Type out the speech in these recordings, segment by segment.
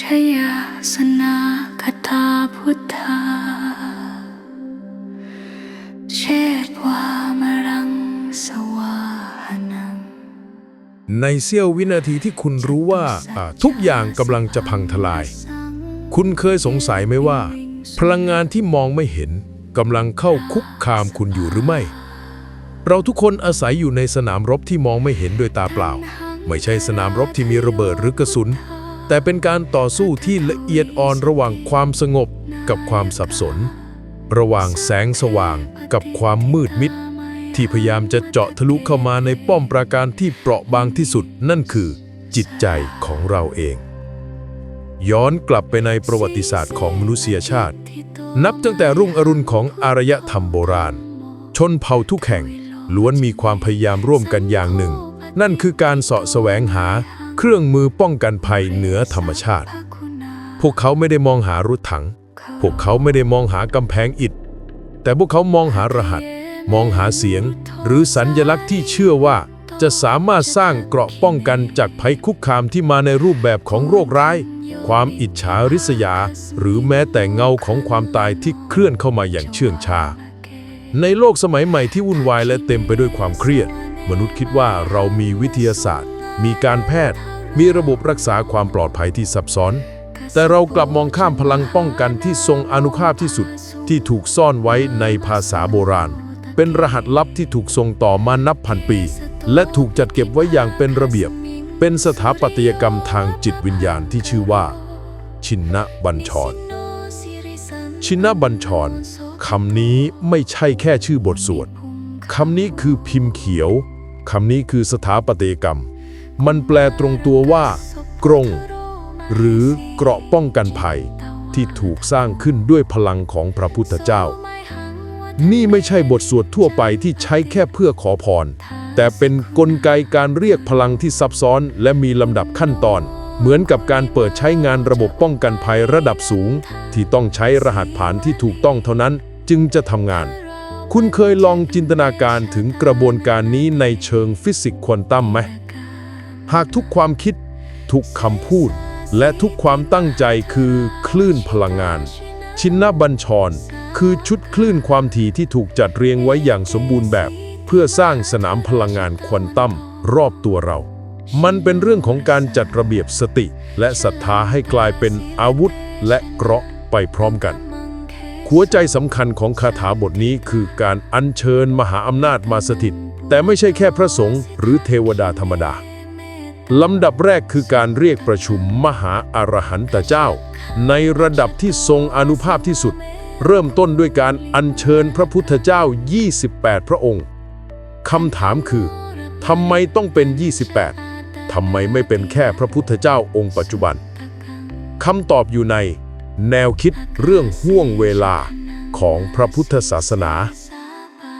ชยาสนาคทาพุทธา เชตวามรังสวาหนัง ในเสี้ยววินาทีที่คุณรู้ว่าอ่าทุกอย่างกำลังจะพังทลาย คุณเคยสงสัยไหมว่า พลังงานที่มองไม่เห็นกำลังเข้าคุกคามคุณอยู่หรือไม่ เราทุกคนอาศัยอยู่ในสนามรบที่มองไม่เห็นด้วยตาเปล่า ไม่ใช่สนามรบที่มีระเบิดหรือกระสุน แต่เป็นการต่อสู้ที่ละเอียดอ่อนระหว่างความสงบกับความสับสน ระหว่างแสงสว่างกับความมืดมิด ที่พยายามจะเจาะทะลุเข้ามาในป้อมปราการที่เปราะบางที่สุดนั่นคือ จิตใจของเราเอง ย้อนกลับไปในประวัติศาสตร์ของมนุษยชาติ นับตั้งแต่รุ่งอรุณของอารยธรรมโบราณ ชนเผ่าทุกแห่งล้วนมีความพยายามร่วมกันอย่างหนึ่ง นั่นคือการเสาะแสวงหา เครื่องมือป้องกันภัยเหนือธรรมชาติ พวกเขาไม่ได้มองหารถถัง พวกเขาไม่ได้มองหากำแพงอิฐ แต่พวกเขามองหารหัส มองหาเสียง หรือสัญญลักษณ์ที่เชื่อว่าจะสามารถสร้างเกราะป้องกันจากภัยคุกคามที่มาในรูปแบบของโรคร้าย ความอิจฉาริษยา หรือแม้แต่เงาของความตายที่เคลื่อนเข้ามาอย่างเชื่องชา ในโลกสมัยใหม่ที่วุ่นวายและเต็มไปด้วยความเครียด มนุษย์คิดว่าเรามีวิทยาศาสตร์ มีการแพทย์ มีระบบรักษาความปลอดภัยที่ซับซ้อน แต่เรากลับมองข้ามพลังป้องกันที่ทรงอนุภาพที่สุดที่ถูกซ่อนไว้ในภาษาโบราณ เป็นรหัสลับที่ถูกส่งต่อมานับพันปี และถูกจัดเก็บไว้อย่างเป็นระเบียบ เป็นสถาปัตยกรรมทางจิตวิญญาณที่ชื่อว่า ชินนะบัญชร ชินบัญชรคำนี้ไม่ใช่แค่ชื่อบทสวดคำนี้คือพิมพ์เขียว คำนี้คือสถาปัตยกรรม มันแปลตรงตัวว่า กรง หรือเกราะป้องกันภัย ที่ถูกสร้างขึ้นด้วยพลังของพระพุทธเจ้า นี่ไม่ใช่บทสวดทั่วไปที่ใช้แค่เพื่อขอพร แต่เป็นนกลไกการเรียกพลังที่ซับซ้อนและมีลำดับขั้นตอน เหมือนกับการเปิดใช้งานระบบป้องกันภัยระดับสูง ที่ต้องใช้รหัสผ่านที่ถูกต้องเท่านั้นจึงจะทำงาน คุณเคยลองจินตนาการถึงกระบวนการนี้ในเชิงฟิสิกส์ควอนตัมไหม หากทุกความคิด ทุกคำพูด และทุกความตั้งใจคือคลื่นพลังงาน ชินนบัญชร คือชุดคลื่นความถี่ที่ถูกจัดเรียงไว้อย่างสมบูรณ์แบบ เพื่อสร้างสนามพลังงานควอนตัมรอบตัวเรา มันเป็นเรื่องของการจัดระเบียบสติ และศรัทธาให้กลายเป็นอาวุธ และเกราะไปพร้อมกันหัวใจสำคัญของคาถาบทนี้คือการอัญเชิญมหาอำนาจมาสถิต แต่ไม่ใช่แค่พระสงฆ์หรือเทวดาธรรมดา ลำดับแรกคือการเรียกประชุมมหาอรหันตเจ้า ในระดับที่ทรงอนุภาพที่สุด เริ่มต้นด้วยการอัญเชิญพระพุทธเจ้า 28 พระองค์คำถามคือทำไมต้องเป็น 28 ทำไมไม่เป็นแค่พระพุทธเจ้าองค์ปัจจุบันคำตอบอยู่ใน แนวคิดเรื่องห่วงเวลาของพระพุทธศาสนา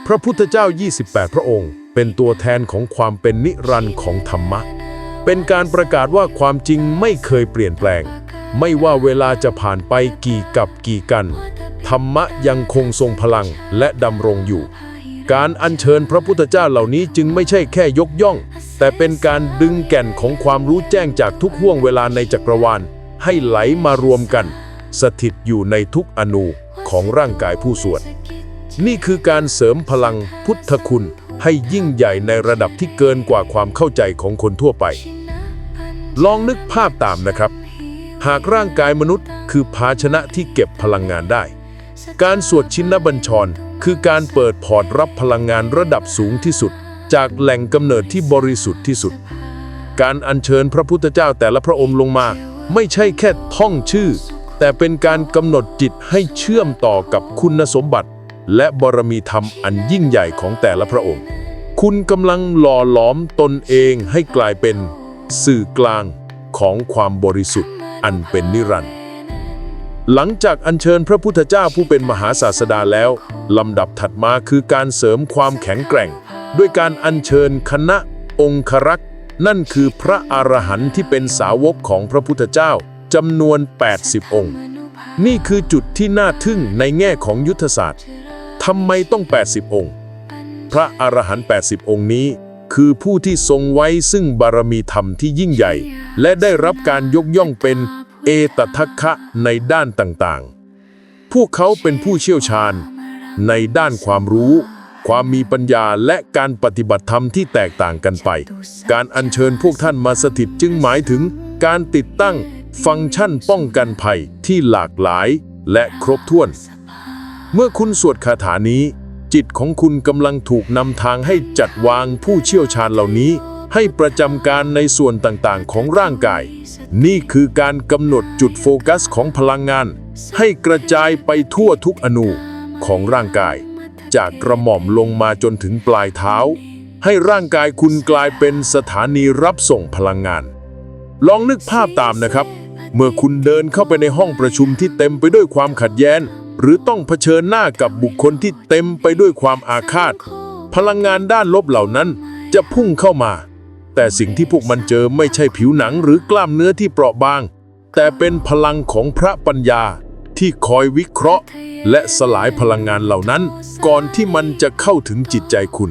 พระพุทธเจ้า 28 พระองค์ เป็นตัวแทนของความเป็นนิรันดร์ของธรรมะ เป็นการประกาศว่าความจริงไม่เคยเปลี่ยนแปลง ไม่ว่าเวลาจะผ่านไปกี่กับกี่กัน ธรรมะยังคงทรงพลังและดำรงอยู่ การอัญเชิญพระพุทธเจ้าเหล่านี้จึงไม่ใช่แค่ยกย่อง แต่เป็นการดึงแก่นของความรู้แจ้งจากทุกห่วงเวลาในจักรวาล ให้ไหลมารวมกัน สถิตอยู่ในทุกอนูของร่างกายผู้สวดนี่คือการเสริมพลังพุทธคุณ ให้ยิ่งใหญ่ในระดับที่เกินกว่าความเข้าใจของคนทั่วไป ลองนึกภาพตามนะครับ หากร่างกายมนุษย์ คือภาชนะที่เก็บพลังงานได้ การสวดชินบัญชร คือการเปิดพอร์ตรับพลังงานระดับสูงที่สุด จากแหล่งกำเนิดที่บริสุทธิ์ที่สุด การอัญเชิญพระพุทธเจ้าแต่ละพระองค์ลงมา ไม่ใช่แค่ท่องชื่อ แต่เป็นการกำหนดจิตให้เชื่อมต่อกับคุณสมบัติ และบารมีธรรมอันยิ่งใหญ่ของแต่ละพระองค์ คุณกำลังหล่อหลอมตนเองให้กลายเป็นสื่อกลางของความบริสุทธิ์อันเป็นนิรันดร์หลังจากอัญเชิญพระพุทธเจ้าผู้เป็นมหาศาสดาแล้ว ลำดับถัดมาคือการเสริมความแข็งแกร่ง ด้วยการอัญเชิญคณะองครักษ์นั่นคือพระอรหันต์ที่เป็นสาวกของพระพุทธเจ้าจำนวน 80 องค์ นี่คือจุดที่น่าทึ่งในแง่ของยุทธศาสตร์ ทำไมต้อง 80 องค์ พระอรหันต์80 องค์นี้ คือผู้ที่ทรงไว้ซึ่งบารมีธรรมที่ยิ่งใหญ่ และได้รับการยกย่องเป็นเอตทัคคะในด้านต่างๆ พวกเขาเป็นผู้เชี่ยวชาญ ในด้านความรู้ ความมีปัญญาและการปฏิบัติธรรมที่แตกต่างกันไป การอัญเชิญพวกท่านมาสถิตจึงหมายถึงการติดตั้งฟังก์ชันป้องกันภัยที่หลากหลายและครบถ้วน เมื่อคุณสวดคาถานี้ จิตของคุณกำลังถูกนำทางให้จัดวางผู้เชี่ยวชาญเหล่านี้ ให้ประจำการในส่วนต่างๆ ของร่างกาย นี่คือการกำหนดจุดโฟกัสของพลังงาน ให้กระจายไปทั่วทุกอนูของร่างกาย จากกระหม่อมลงมาจนถึงปลายเท้า ให้ร่างกายคุณกลายเป็นสถานีรับส่งพลังงาน ลองนึกภาพตามนะครับ เมื่อคุณเดินเข้าไปในห้องประชุมที่เต็มไปด้วยความขัดแย้ง หรือต้องเผชิญหน้ากับบุคคลที่เต็มไปด้วยความอาฆาต พลังงานด้านลบเหล่านั้นจะพุ่งเข้ามา แต่สิ่งที่พวกมันเจอไม่ใช่ผิวหนังหรือกล้ามเนื้อที่เปราะบาง แต่เป็นพลังของพระปัญญาที่คอยวิเคราะห์ และสลายพลังงานเหล่านั้น ก่อนที่มันจะเข้าถึงจิตใจคุณ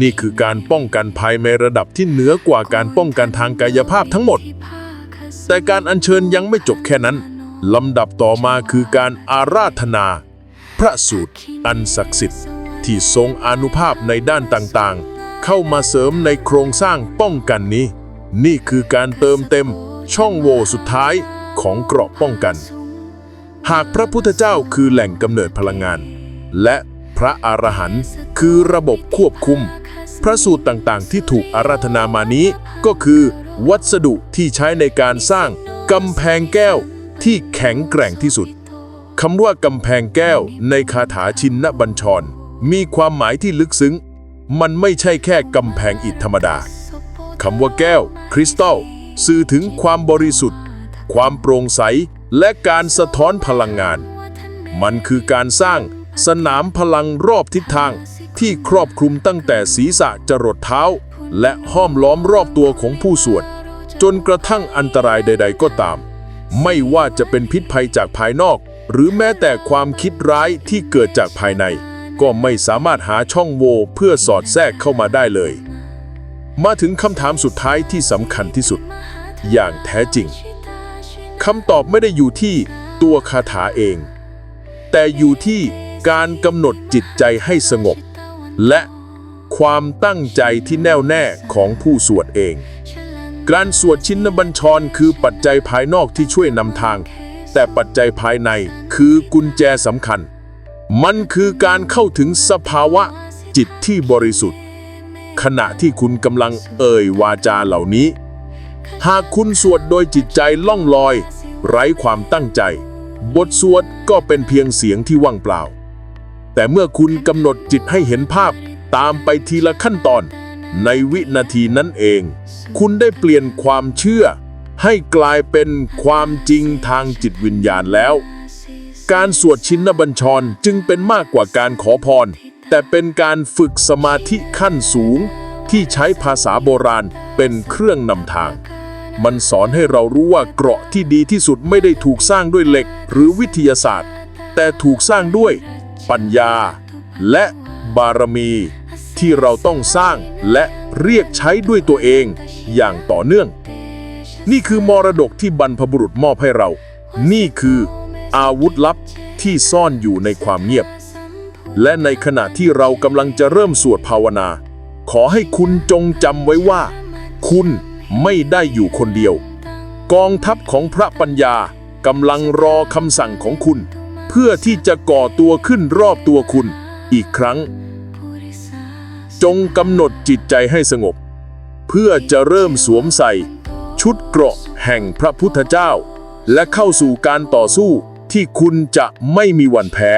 นี่คือการป้องกันภัยในระดับที่เหนือกว่าการป้องกันทางกายภาพทั้งหมด แต่การอัญเชิญยังไม่จบแค่นั้น ลำดับต่อมาคือการอาราธนา พระสูตร อันศักดิ์สิทธิ์ ที่ทรงอนุภาพในด้านต่างๆ เข้ามาเสริมในโครงสร้างป้องกันนี้ นี่คือการเติมเต็มช่องโหว่สุดท้ายของเกราะป้องกัน หากพระพุทธเจ้าคือแหล่งกำเนิดพลังงาน และพระอรหันต์คือระบบควบคุม พระสูตรต่างๆ ที่ถูกอาราธนามานี้ ก็คือ วัสดุที่ใช้ในการสร้างกำแพงแก้ว ที่แข็งแกร่งที่สุดคำว่ากำแพงแก้วในคาถาชินนบัญชร มีความหมายที่ลึกซึ้ง มันไม่ใช่แค่กำแพงอิฐธรรมดาคำว่าแก้ว คริสตัล สื่อถึงความบริสุทธิ์ ความโปร่งใส และการสะท้อนพลังงาน มันคือการสร้างสนามพลังรอบทิศทาง ที่ครอบคลุมตั้งแต่ศีรษะจรดเท้า และห้อมล้อมรอบตัวของผู้สวด จนกระทั่งอันตรายใด ๆ ก็ตาม ไม่ว่าจะเป็นพิษภัยจากภายนอก หรือแม้แต่ความคิดร้ายที่เกิดจากภายใน ก็ไม่สามารถหาช่องโหว่เพื่อสอดแทรกเข้ามาได้เลย มาถึงคำถามสุดท้ายที่สำคัญที่สุด อย่างแท้จริงคำตอบไม่ได้อยู่ที่ตัวคาถาเอง แต่อยู่ที่การกำหนดจิตใจให้สงบ และความตั้งใจที่แน่วแน่ของผู้สวดเอง การสวดชินบัญชรคือปัจจัยภายนอกที่ช่วยนำทาง แต่ปัจจัยภายในคือกุญแจสำคัญ มันคือการเข้าถึงสภาวะจิตที่บริสุทธิ์ ขณะที่คุณกำลังเอ่ยวาจาเหล่านี้ หากคุณสวดโดยจิตใจล่องลอย ไร้ความตั้งใจ บทสวดก็เป็นเพียงเสียงที่ว่างเปล่า แต่เมื่อคุณกำหนดจิตให้เห็นภาพตามไปทีละขั้นตอน ในวินาทีนั้นเอง คุณได้เปลี่ยนความเชื่อ ให้กลายเป็นความจริงทางจิตวิญญาณแล้ว การสวดชินบัญชรจึงเป็นมากกว่าการขอพร แต่เป็นการฝึกสมาธิขั้นสูง ที่ใช้ภาษาโบราณเป็นเครื่องนำทาง มันสอนให้เรารู้ว่าเกราะที่ดีที่สุดไม่ได้ถูกสร้างด้วยเหล็กหรือวิทยาศาสตร์ แต่ถูกสร้างด้วยปัญญาและบารมี ที่เราต้องสร้างและเรียกใช้ด้วยตัวเองอย่างต่อเนื่อง นี่คือมรดกที่บรรพบุรุษมอบให้เรา นี่คืออาวุธลับที่ซ่อนอยู่ในความเงียบ และในขณะที่เรากำลังจะเริ่มสวดภาวนา ขอให้คุณจงจำไว้ว่า คุณไม่ได้อยู่คนเดียว กองทัพของพระปัญญากำลังรอคำสั่งของคุณ เพื่อที่จะก่อตัวขึ้นรอบตัวคุณ อีกครั้ง จงกำหนดจิตใจให้สงบ เพื่อจะเริ่มสวมใส่ ชุดเกราะแห่งพระพุทธเจ้า และเข้าสู่การต่อสู้ที่คุณจะไม่มีวันแพ้